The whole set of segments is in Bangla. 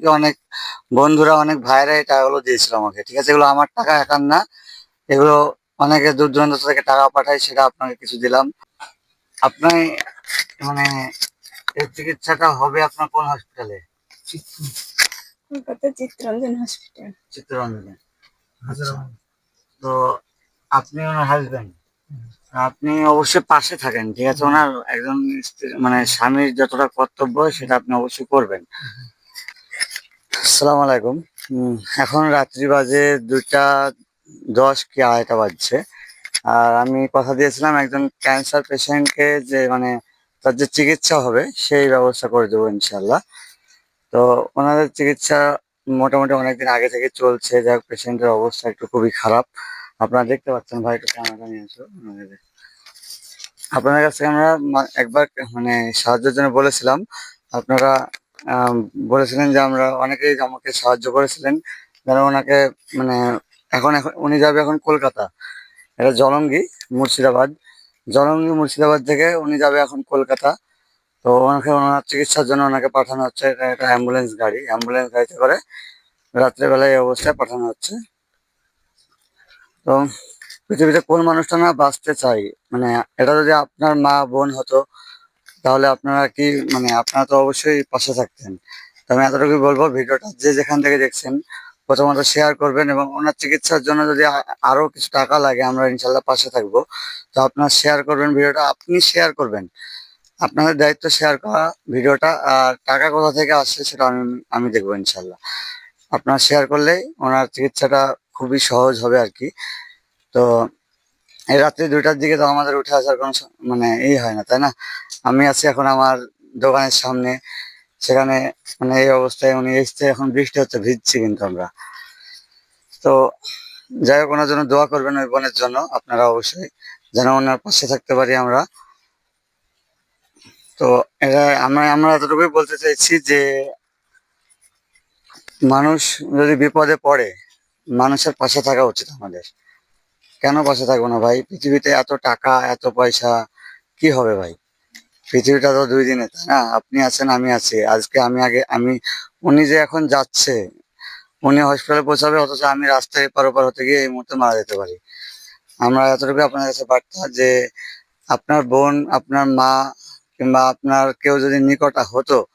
কি অনেক বন্ধুরা অনেক ভাইরা এই টাকাগুলো দিয়েছিল আমাকে ঠিক আছে? এগুলো আমার টাকা একান না। এগুলো অনেকে দূর দূরান্ত থেকে টাকা পাঠায় সেটা আপনাকে কিছু দিলাম। আপনি মানে এই চিকিৎসাটা হবে আপনার কোন হসপিটালে কলকাতা চিত্তরঞ্জন হসপিটাল চিত্তরঞ্জনে। আচ্ছা তো আপনি ওনার হাজবেন্ড আপনি অবশ্যই পাশে থাকেন ঠিক আছে? ওনার একজন মানে স্বামীর যতটা কর্তব্য সেটা আপনি অবশ্যই করবেন। আসসালামু আলাইকুম। এখন রাত্রি বাজে দুটা দশ কি আড়াইটা বাজছে। আর আমি কথা দিয়েছিলাম একজন ক্যান্সার পেশেন্টকে যে মানে তার যে চিকিৎসা হবে সেই ব্যবস্থা করে দেবো ইনশাল্লাহ তো ওনাদের চিকিৎসা মোটামুটি অনেকদিন আগে থেকে চলছে। হোক পেশেন্টের অবস্থা একটু খুবই খারাপ। আপনারা দেখতে পাচ্ছেন, ভাই, একটু ক্যামেরা নিয়ে আসো। আপনাদের। কাছে আমরা একবার মানে সাহায্যের জন্য বলেছিলাম, আপনারা বলেছিলেন যে আমরা অনেকেই আমাকে সাহায্য করেছিলেন। যেন ওনাকে মানে এখন এখন উনি যাবে এখন কলকাতা। এটা জলঙ্গি, মুর্শিদাবাদ। জলঙ্গি, মুর্শিদাবাদ থেকে উনি যাবে এখন কলকাতা। তো ওনাকে ওনার চিকিৎসার জন্য ওনাকে পাঠানো হচ্ছে এটা একটা অ্যাম্বুলেন্স গাড়ি। অ্যাম্বুলেন্স গাড়িতে করে রাত্রেবেলায় এই অবস্থায় পাঠানো হচ্ছে। তো পৃথিবীতে কোন মানুষটা না বাঁচতে চাই মানে এটা যদি আপনার মা, বোন হতো তাহলে আপনারা কি মানে আপনারা তো অবশ্যই পাশে থাকতেন। তো আমি এতটুকু বলব, ভিডিওটা যে যেখান থেকে দেখছেন, প্রথমত শেয়ার করবেন এবং ওনার চিকিৎসার জন্য যদি আ- আরও কিছু টাকা লাগে, আমরা ইনশাল্লাহ পাশে থাকব। তো আপনারা শেয়ার করবেন ভিডিওটা, আপনি শেয়ার করবেন। আপনাদের দায়িত্ব শেয়ার করা ভিডিওটা, আর টাকা কোথা থেকে আসছে সেটা আমি আমি দেখব ইনশাল্লাহ। আপনারা শেয়ার করলেই ওনার চিকিৎসাটা খুবই সহজ হবে আর কি। তো এই রাত্রি দুইটার দিকে তো আমাদের উঠে আসার কোনো মানে এই হয় না, তাই না? আমি আছি এখন আমার দোকানের সামনে, সেখানে মানে এই অবস্থায় উনি এসছে, এখন বৃষ্টি হচ্ছে, ভিজছি কিন্তু আমরা। তো যাই হোক, ওনার জন্য দোয়া করবেন ওই বোনের জন্য, আপনারা অবশ্যই যেন ওনার পাশে থাকতে পারি আমরা। তো এটা আমরা আমরা এতটুকুই বলতে চাইছি যে, মানুষ যদি বিপদে পড়ে, মানুষের পাশে থাকা উচিত আমাদের। কেন পাশে থাকব না ভাই? পৃথিবীতে এত টাকা, এত পয়সা, কি হবে ভাই? পৃথিবীটা তো দুই দিনে, তাই না? আপনি আছেন, আমি আছি। আজকে আমি আগে, আমি, উনি যে এখন যাচ্ছে, উনি হসপিটালে পৌঁছাবে, অথচ আমি রাস্তায় এপার ওপার হতে গিয়ে এই মুহূর্তে মারা যেতে পারি। আমরা এতটুকু আপনার কাছে বার্তা যে, আপনার বোন, আপনার মা, কিংবা আপনার কেউ যদি নিকট হতো,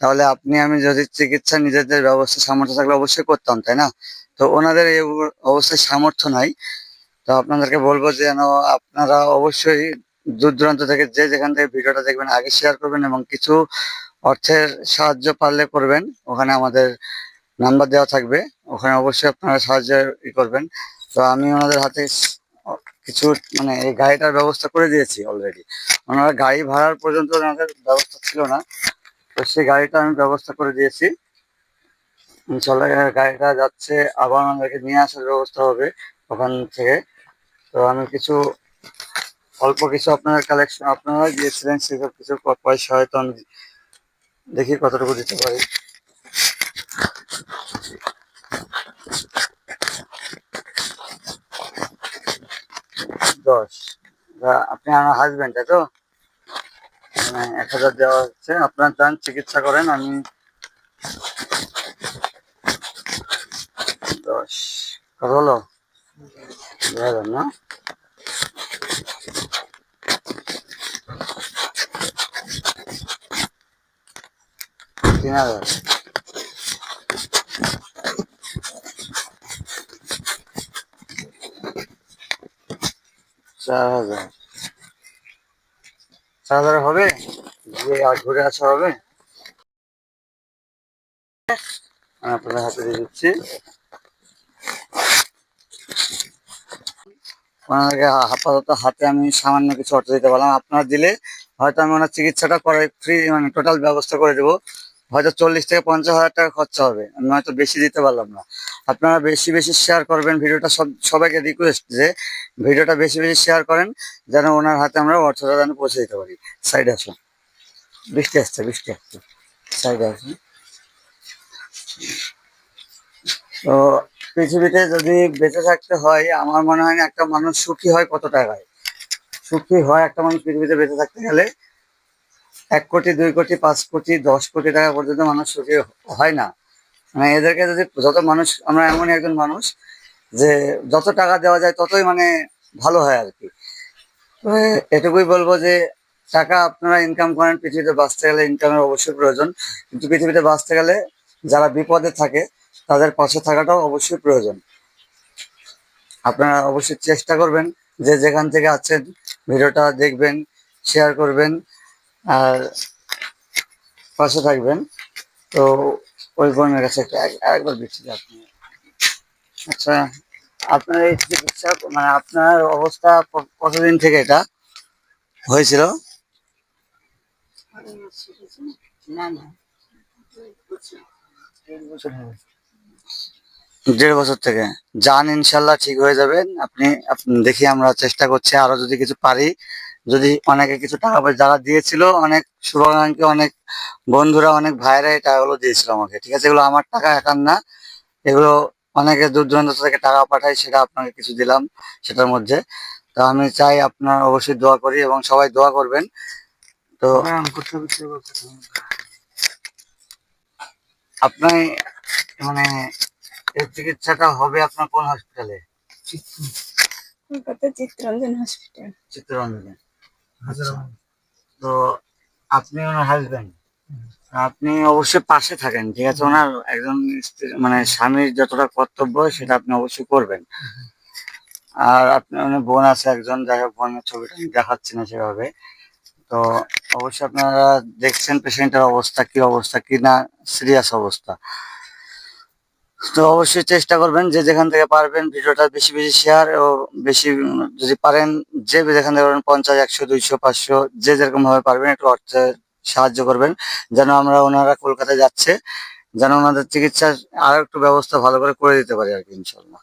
তাহলে আপনি, আমি যদি চিকিৎসা নিজেদের ব্যবস্থা, সামর্থ্য থাকলে অবশ্যই করতাম, তাই না? তো ওনাদের এই অব- অবস্থায় সামর্থ্য নাই। তো আপনাদেরকে বলব যেন আপনারা অবশ্যই দূর দূরান্ত থেকে যে যেখান থেকে ভিডিওটা দেখবেন আগে শেয়ার করবেন এবং কিছু অর্থের সাহায্য পারলে করবেন, ওখানে আমাদের নাম্বার দেওয়া থাকবে, ওখানে অবশ্যই আপনারা সাহায্য করবেন। তো আমি ওনাদের হাতে কিছু মানে এই গাড়িটার ব্যবস্থা করে দিয়েছি অলরেডি ওনারা গাড়ি ভাড়ার পর্যন্ত ওনাদের ব্যবস্থা ছিল না, তো সেই গাড়িটা আমি ব্যবস্থা করে দিয়েছি। ইনশাল্লাহ গাড়িটা যাচ্ছে, আবার আমাদেরকে নিয়ে আসার ব্যবস্থা হবে ওখান থেকে। তো আমি কিছু, অল্প কিছু আপনার কালেকশন আপনারা দিয়েছিলেন সেসব কিছু পয়সা হয়তো আমি দেখি কতটুকু দিতে পারি। দশ। আপনি আমার হাজবেন্ড তাই তো? মানে এক হাজার দেওয়া হচ্ছে। আপনার যান চিকিৎসা করেন, আমি দশ। কত হলো? হাজার না। তিন হাজার। চার হাজার। চার হাজার হবে? আর ঘুরে আসা হবে? আমি আপনাদের হাতে দিয়ে দিচ্ছি। ওনাদেরকে আপাতত হাতে আমি সামান্য কিছু অর্থ দিতে পারলাম। আপনারা দিলে হয়তো আমি ওনার চিকিৎসাটা করে ফ্রি মানে টোটাল ব্যবস্থা করে দেবো। হয়তো চল্লিশ থেকে পঞ্চাশ হাজার টাকা খরচা হবে। আমি হয়তো বেশি দিতে পারলাম না। আপনারা বেশি বেশি শেয়ার করবেন ভিডিওটা। সব, সবাইকে রিকোয়েস্ট যে ভিডিওটা বেশি বেশি শেয়ার করেন, যেন ওনার হাতে আমরা অর্থটা যেন পৌঁছে দিতে পারি। সাইডে আসুন। বৃষ্টি আসছে বৃষ্টি আসছে। সাইডে আসুন। পৃথিবীতে যদি বেঁচে থাকতে হয়, আমার মনে হয় না একটা মানুষ সুখী হয় কত টাকায়? সুখী হয় একটা মানুষ পৃথিবীতে বেঁচে থাকতে গেলে এক কোটি, দুই কোটি, পাঁচ কোটি, দশ কোটি টাকা পর্যন্ত মানুষ সুখী হয় না। মানে এদেরকে যদি যত মানুষ, আমরা এমনই একজন মানুষ যে যত টাকা দেওয়া যায় ততই মানে ভালো হয় আর কি। তবে এটুকুই বলব যে টাকা আপনারা ইনকাম করেন, পৃথিবীতে বাঁচতে গেলে ইনকামের অবশ্যই প্রয়োজন। কিন্তু পৃথিবীতে বাঁচতে গেলে যারা বিপদে থাকে তাদের পাশে থাকাটাও অবশ্যই প্রয়োজন। আপনারা অবশ্যই চেষ্টা করবেন যে যেখান থেকে আছেন ভিডিওটা দেখবেন শেয়ার করবেন আর পাশে থাকবেন। তো ওই বোনের কাছে একবার বৃষ্টি আপনি আচ্ছা আপনার এই চিকিৎসা মানে আপনার অবস্থা কতদিন থেকে এটা হয়েছিল? না না। দেড় বছর থেকে। যান ইনশাল্লাহ ঠিক হয়ে যাবেন আপনি দেখি আমরা চেষ্টা করছি আরও যদি কিছু পারি। যদি অনেকে কিছু টাকা পয়সা যারা দিয়েছিল অনেক শুভাকাঙ্ক্ষী অনেক বন্ধুরা অনেক ভাইরা এই টাকাগুলো দিয়েছিল আমাকে। ঠিক আছে এগুলো আমার টাকা একান না। এগুলো অনেকে দূর দূরান্ত থেকে টাকা পাঠায় সেটা আপনাকে কিছু দিলাম সেটার মধ্যে। তো আমি চাই আপনার অবশ্যই দোয়া করি এবং সবাই দোয়া করবেন। তো আপনি মানে এই চিকিৎসাটা হবে আপনার কোন হসপিটালে কলকাতা চিত্তরঞ্জন হসপিটাল চিত্তরঞ্জনে। আচ্ছা। তো আপনি ওনার হাজবেন্ড আপনি অবশ্যই পাশে থাকেন ঠিক আছে? ওনার একজন মানে স্বামীর যতটা কর্তব্য সেটা আপনি অবশ্যই করবেন। আর আপনার ওনার বোন আছে একজন যাই হোক বোনের ছবিটা আমি দেখাচ্ছি না সেভাবে। তো অবশ্যই আপনারা দেখছেন পেশেন্টের অবস্থা কি অবস্থা কি না সিরিয়াস অবস্থা। তো অবশ্যই চেষ্টা করবেন যে যেখান থেকে পারবেন ভিডিওটা বেশি বেশি শেয়ার ও বেশি, যদি পারেন যে যেখান থেকে পারবেন পঞ্চাশ, একশো, দুইশো, পাঁচশো, যে যেরকম ভাবে পারবেন একটু অর্থের সাহায্য করবেন যেন আমরা ওনারা কলকাতায় যাচ্ছে, যেন ওনাদের চিকিৎসার আর একটু ব্যবস্থা ভালো করে করে দিতে পারি আর কি ইনশাল্লাহ